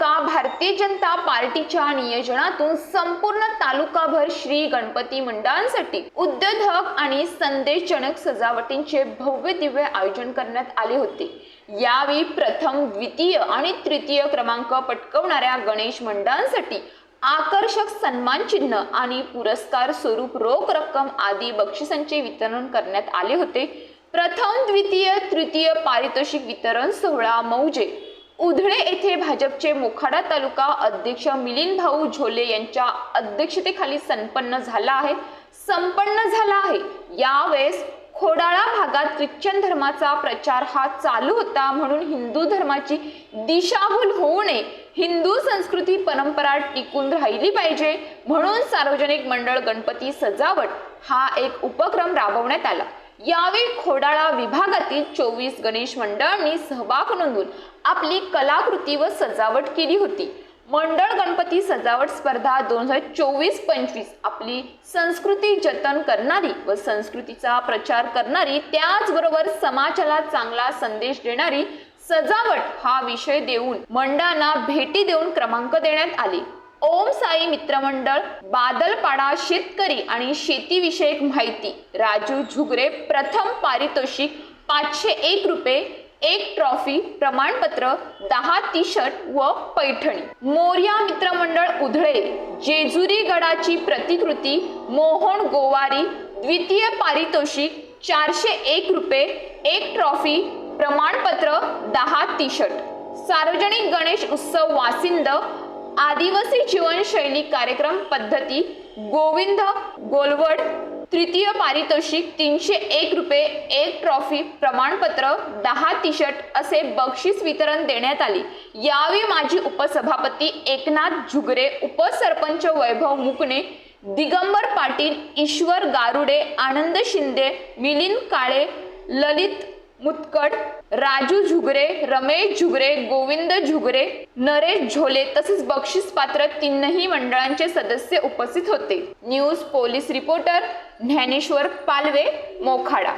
भारतीय जनता पार्टीच्या नियोजनातून संपूर्ण तालुकाभर श्री गणपती मंडळांसाठी उद्योजक आणि संदेशजनक सजावटींचे भव्य दिव्य आयोजन करण्यात आले होते. यावेळी प्रथम द्वितीय आणि तृतीय क्रमांक पटकवणाऱ्या गणेश मंडळांसाठी आकर्षक सन्मान चिन्ह आणि पुरस्कार स्वरूप रोख रक्कम आदी बक्षिसांचे वितरण करण्यात आले होते. प्रथम द्वितीय तृतीय पारितोषिक वितरण सोहळा मौजे उधळे येथे भाजपचे मोखाडा तालुका अध्यक्ष मिलिंद भाऊ झोले यांच्या अध्यक्षतेखाली संपन्न झाला आहे. संपन्न झाला आहे. यावेळेस खोडाळा भागात ख्रिश्चन धर्माचा प्रचार हा चालू होता म्हणून हिंदू धर्माची दिशाभूल होऊ नये हिंदू संस्कृती परंपरा टिकून राहिली पाहिजे म्हणून सार्वजनिक मंडळ गणपती सजावट हा एक उपक्रम राबवण्यात आला. यावेळी खोडाळा विभागातील चोवीस गणेश मंडळांनी सहभाग नोंदवून आपली कलाकृती व सजावट केली होती. मंडळ गणपती सजावट स्पर्धा दोन हजार चोवीस पंचवीस आपली संस्कृती जतन करणारी व संस्कृतीचा प्रचार करणारी त्याचबरोबर समाजाला चांगला संदेश देणारी सजावट हा विषय देऊन मंडळांना भेटी देऊन क्रमांक देण्यात आले. ओम साई मित्रमंडळ बादलपाडा शेतकरी आणि शेतीविषयक माहिती. राजू झुगरे प्रथम पारितोषिक पाचशे एक रुपये एक ट्रॉफी प्रमाणपत्र दहा टी शर्ट व पैठणी. मोर्या मित्रमंडळ उधळे जेजुरी गडाची प्रतिकृती मोहन गोवारी द्वितीय पारितोषिक चारशे एक रुपये एक ट्रॉफी प्रमाणपत्र दहा टी शर्ट सार्वजनिक गणेश उत्सव वासिंद आदिवासी जीवनशैली कार्यक्रम पद्धती गोविंद गोलवड तृतीय पारितोषिक तीनशे एक रुपये एक ट्रॉफी प्रमाणपत्र दहा टी शर्ट असे बक्षीस वितरण देण्यात आले. यावेळी माजी उपसभापती एकनाथ झुगरे उपसरपंच वैभव मुकणे दिगंबर पाटील ईश्वर गारुडे आनंद शिंदे मिलिंद काळे ललित मुतकड राजू झुगरे रमेश झुगरे गोविंद झुगरे नरेश झोले तसेच बक्षीस पात्र तीनही मंडळांचे सदस्य उपस्थित होते. News police reporter Dnyaneshwar Palve Mokhada.